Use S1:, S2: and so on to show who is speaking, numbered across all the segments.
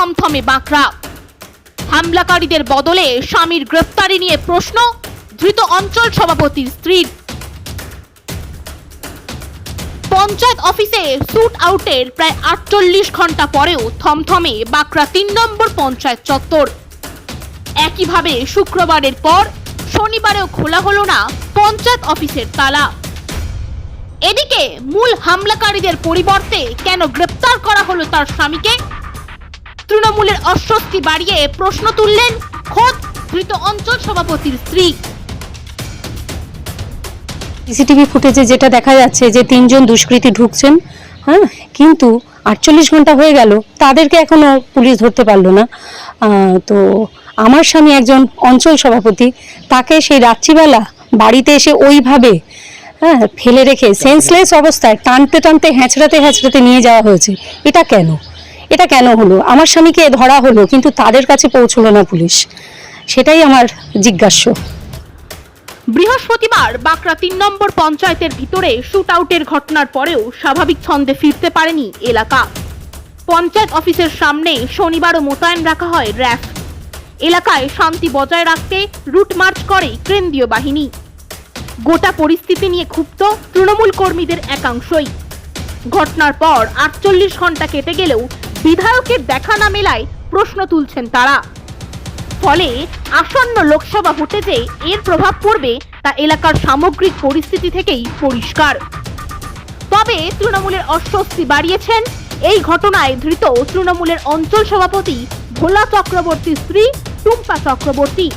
S1: থমথমে বাঁকড়া। হামলাকারীদের বদলে স্বামীর গ্রেফতারি নিয়ে প্রশ্ন, ধৃত অঞ্চল সভাপতির স্ত্রীর পঞ্চায়েত অফিসে শুট আউটের প্রায় আটচল্লিশ ঘণ্টা পরেও থমথমে বাঁকড়া তিন নম্বর পঞ্চায়েত চত্বর। একইভাবে শুক্রবারের পর শনিবারেও খোলা হলো না পঞ্চায়েত অফিসের তালা। এদিকে মূল হামলাকারীদের পরিবর্তে কেন গ্রেপ্তার করা হলো তার স্বামীকে? তৃণমূলের অস্বস্তি বাড়িয়ে প্রশ্ন তুললেন খোদ ধৃত অঞ্চল সভাপতির স্ত্রী।
S2: সিসিটিভি ফুটেজে যেটা দেখা যাচ্ছে যে তিনজন দুষ্কৃতী ঢুকছেন হ্যাঁ কিন্তু আটচল্লিশ ঘণ্টা হয়ে গেল, তাদেরকে এখনও পুলিশ ধরতে পারল না। তো আমার স্বামী একজন অঞ্চল সভাপতি, তাকে সেই রাত্রিবেলা বাড়িতে এসে ওইভাবে হ্যাঁ ফেলে রেখে সেন্সলেস অবস্থায় টানতে টানতে, হ্যাঁচড়াতে হ্যাঁচড়াতে নিয়ে যাওয়া হয়েছে। এটা কেন? এটা কেন হলো? আমার স্বামীকে ধরা হলো, কিন্তু তাদের কাছে পৌঁছলো না পুলিশ। সেটাই আমার জিজ্ঞাস্য।
S1: বৃহস্পতিবার বাঁকড়া তিন নম্বর পঞ্চায়েতের ভিতরে শুট আউটের ঘটনার পরেও স্বাভাবিক ছন্দে ফিরতে পারেনি এলাকা। পঞ্চায়েত অফিসের সামনে শনিবারও মোতায়েন রাখা হয় র্যাফ। এলাকায় শান্তি বজায় রাখতে রুট মার্চ করে কেন্দ্রীয় বাহিনী। গোটা পরিস্থিতি নিয়ে ক্ষুব্ধ তৃণমূল কর্মীদের একাংশই। ঘটনার পর আটচল্লিশ ঘণ্টা কেটে গেলেও বিধায়কের দেখা না মেলায় প্রশ্ন তুলছেন তারা। ফলে আসন্ন লোকসভা ভোটে যে এর প্রভাব পড়বে, তা এলাকার সামগ্রিক পরিস্থিতি থেকেই পরিষ্কার। তবে তৃণমূলের অস্বস্তি বাড়িয়েছেন। এই ঘটনায় ধৃত তৃণমূলের অঞ্চল সভাপতি ভোলা চক্রবর্তীর স্ত্রী টুম্পা চক্রবর্তী।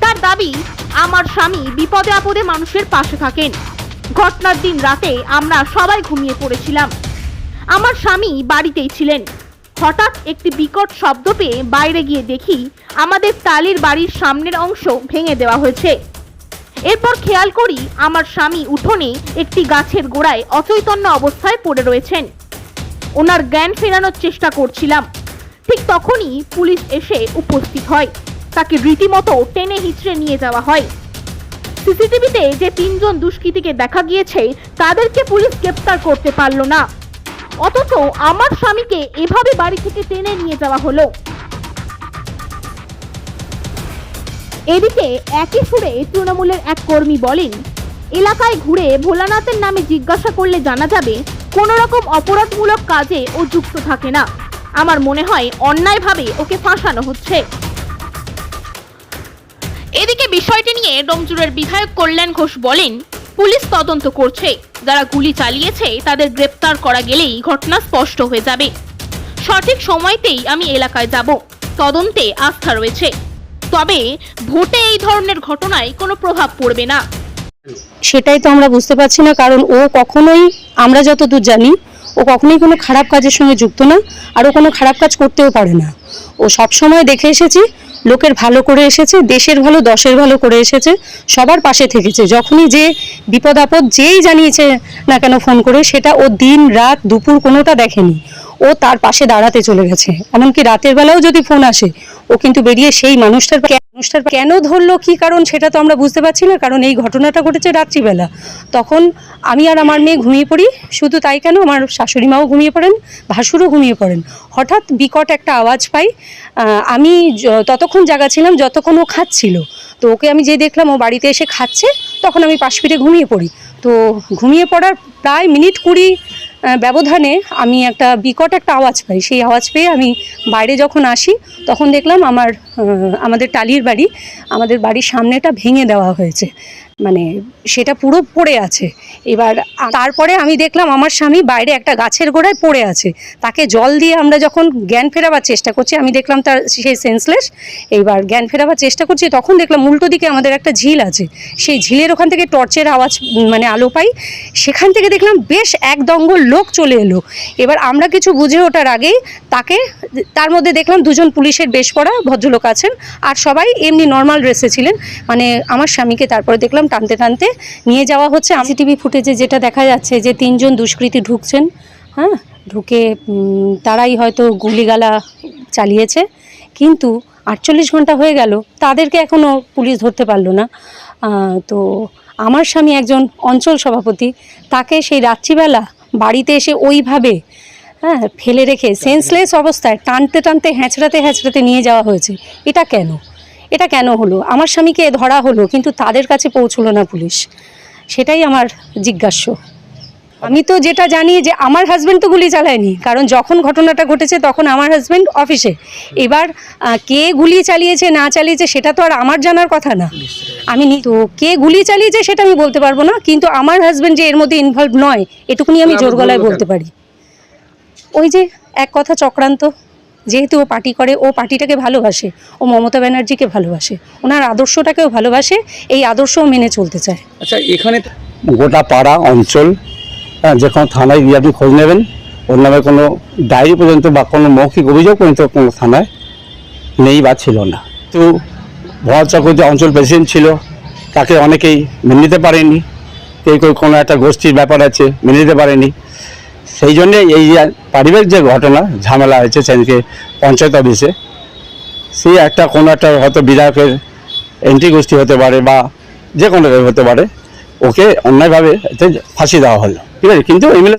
S1: তার দাবি, আমার স্বামী বিপদে আপদে মানুষের পাশে থাকেন। ঘটনার দিন রাতে আমরা সবাই ঘুমিয়ে পড়েছিলাম। আমার স্বামী বাড়িতেই ছিলেন। হঠাৎ একটি বিকট শব্দ পেয়ে বাইরে গিয়ে দেখি আমাদের টালির বাড়ির সামনের অংশ ভেঙে দেওয়া হয়েছে। এরপর খেয়াল করি আমার স্বামী উঠোনে একটি গাছের গোড়ায় অচৈতন্য অবস্থায় পড়ে রয়েছেন। ওনার জ্ঞান ফেরানোর চেষ্টা করছিলাম। ঠিক তখনই পুলিশ এসে উপস্থিত হয়। তাকে রীতিমতো টেনে হিচড়ে নিয়ে যাওয়া হয়। সিসিটিভিতে যে তিনজন দুষ্কৃতীকে দেখা গিয়েছে, তাদেরকে পুলিশ গ্রেপ্তার করতে পারল না। অথচ আমার স্বামীকে এভাবে বাড়ি থেকে টেনে নিয়ে যাওয়া হলো। এদিকে একই সুরে তৃণমূলের এক কর্মী বলেন, এলাকায় ঘুরে ভোলানাথের নামে জিজ্ঞাসা করলে জানা যাবে, কোনো রকম অপরাধমূলক কাজে ও যুক্ত থাকে না। আমার মনে হয় অন্যায়ভাবে ওকে ফাঁসানো হচ্ছে। এদিকে বিষয়টি নিয়ে ডোমজুরের বিধায়ক কল্যাণ ঘোষ বলেন পুলিশ তদন্ত করছে। যারা গুলি চালিয়েছে, তাদের গ্রেপ্তার করা গেলেই ঘটনা স্পষ্ট হয়ে যাবে। সঠিক সময়তেই আমি এলাকায় যাব। তদন্তে আস্থা রয়েছে। তবে ভোটে এই ধরনের ঘটনায় কোনো প্রভাব পড়বে না।
S2: সেটাই তো আমরা বুঝতে পারছি না, কারণ ও কখনোই, আমরা যতদূর জানি, ও কখনোই কোনো খারাপ কাজের সঙ্গে যুক্ত না, আর ও কোনো খারাপ কাজ করতেও পারে না। ও সব সময় দেখে এসেছি লোকের ভালো করে এসেছে, দেশের ভালো, দশের ভালো করে এসেছে, সবার পাশে থেকেছে। যখনই যে বিপদ আপদ যেই জানিয়েছে না কেন ফোন করে, সেটা ও দিন, রাত, দুপুর কোনোটা দেখেনি। ও তার পাশে দাঁড়াতে চলে গেছে। এমনকি রাতের বেলাও যদি ফোন আসে, ও কিন্তু বেরিয়ে সেই মানুষটার মানুষটার কেন ধরলো, কি কারণ সেটা তো আমরা বুঝতে পারছি না, কারণ এই ঘটনাটা ঘটেছে রাত্রিবেলা। তখন আমি আর আমার মেয়ে ঘুমিয়ে পড়ি, শুধু তাই কেন আমার শাশুড়ি মাও ঘুমিয়ে পড়েন, ভাসুরও ঘুমিয়ে পড়েন। হঠাৎ বিকট একটা আওয়াজ পাই আমি ততক্ষণ জায়গা ছিলাম যতক্ষণ ও খাচ্ছিল। তো ওকে আমি যে দেখলাম ও বাড়িতে এসে খাচ্ছে, তখন আমি পাশ ফিরে ঘুমিয়ে পড়ি। তো ঘুমিয়ে পড়ার প্রায় মিনিট কুড়ি ব্যবধানে আমি একটা বিকট একটা আওয়াজ পাই। সেই আওয়াজ পেয়ে আমি বাইরে যখন আসি তখন দেখলাম আমার আমাদের টালির বাড়ি, আমাদের বাড়ির সামনেটা ভেঙে দেওয়া হয়েছে। মানে সেটা পুরো পড়ে আছে। এবার তারপরে আমি দেখলাম আমার স্বামী বাইরে একটা গাছের গোড়ায় পড়ে আছে। তাকে জল দিয়ে আমরা যখন জ্ঞান ফেরাবার চেষ্টা করছি, আমি দেখলাম তার সেই সেন্সলেস এইবার জ্ঞান ফেরাবার চেষ্টা করছি, তখন দেখলাম উল্টো দিকে আমাদের একটা ঝিল আছে। সেই ঝিলের ওখান থেকে টর্চের আওয়াজ মানে আলো পাই। সেখান থেকে দেখলাম বেশ এক দঙ্গল লোক চলে এলো। এবার আমরা কিছু বুঝে ওঠার আগেই তাকে, তার মধ্যে দেখলাম দুজন পুলিশের বেশ পড়া ভদ্রলোক আছেন আর সবাই এমনি নর্মাল ড্রেসে ছিলেন। মানে আমার স্বামীকে তারপরে দেখলাম টানতে টানতে নিয়ে যাওয়া হচ্ছে। সিসিটিভি ফুটেজে যেটা দেখা যাচ্ছে যে তিনজন দুষ্কৃতী ঢুকছেন হ্যাঁ? ঢুকে তারাই হয়তো গুলিগালা চালিয়েছে। কিন্তু আটচল্লিশ ঘণ্টা হয়ে গেল, তাদেরকে এখনও পুলিশ ধরতে পারল না। তো আমার স্বামী একজন অঞ্চল সভাপতি, তাকে সেই রাত্রিবেলা বাড়িতে এসে ওইভাবে হ্যাঁ ফেলে রেখে সেন্সলেস অবস্থায় টানতে টানতে হ্যাঁচড়াতে হ্যাঁচড়াতে নিয়ে যাওয়া হয়েছে। এটা কেন? এটা কেন হলো? আমার স্বামীকে ধরা হলো কিন্তু তাদের কাছে পৌঁছলো না পুলিশ। সেটাই আমার জিজ্ঞাস্য। আমি তো যেটা জানি যে আমার হাজব্যান্ড তো গুলি চালায়নি কারণ যখন ঘটনাটা ঘটেছে তখন আমার হাজব্যান্ড অফিসে এবার কে গুলি চালিয়েছে না চালিয়েছে সেটা তো আর আমার জানার কথা না। আমি নি- তো কে গুলি চালিয়েছে সেটা আমি বলতে পারব না কিন্তু আমার হাজব্যান্ড যে এর মধ্যে ইনভলভ নয় এটুকুনি আমি জোর গলায় বলতে পারি। ওই যে এক কথা চক্রান্ত যেহেতু ও পার্টি করে ও পার্টিটাকে ভালোবাসে ও মমতা ব্যানার্জিকে ভালোবাসে ওনার আদর্শটাকেও ভালোবাসে এই আদর্শও মেনে চলতে চায়।
S3: আচ্ছা এখানে
S4: গোটা পাড়া অঞ্চল হ্যাঁ, যে কোনো থানায় গিয়ে আপনি খোঁজ নেবেন। ওর নামে কোনো ডায়েরি পর্যন্ত বা কোনো মৌখিক অভিযোগ পর্যন্ত কোনো থানায় নেই বা ছিল না। তো ভরত চক্রবর্তী অঞ্চল প্রেসিডেন্ট ছিল তাকে অনেকেই মেনে নিতে পারেনি। কেউ কেউ কোনো একটা গোষ্ঠীর ব্যাপার আছে মেনে নিতে পারেনি। সেই জন্যে এই পারিবারিক যে ঘটনা, ঝামেলা হয়েছে সেদিকে পঞ্চায়েত অফিসে, সেই একটা কোনো একটা হয়তো বিধায়কের এন্ট্রি গোষ্ঠী হতে পারে বা যে কোনো হতে পারে, ওকে অন্যায়ভাবে ফাঁসি দেওয়া হলো। ঠিক আছে? কিন্তু এমএলএ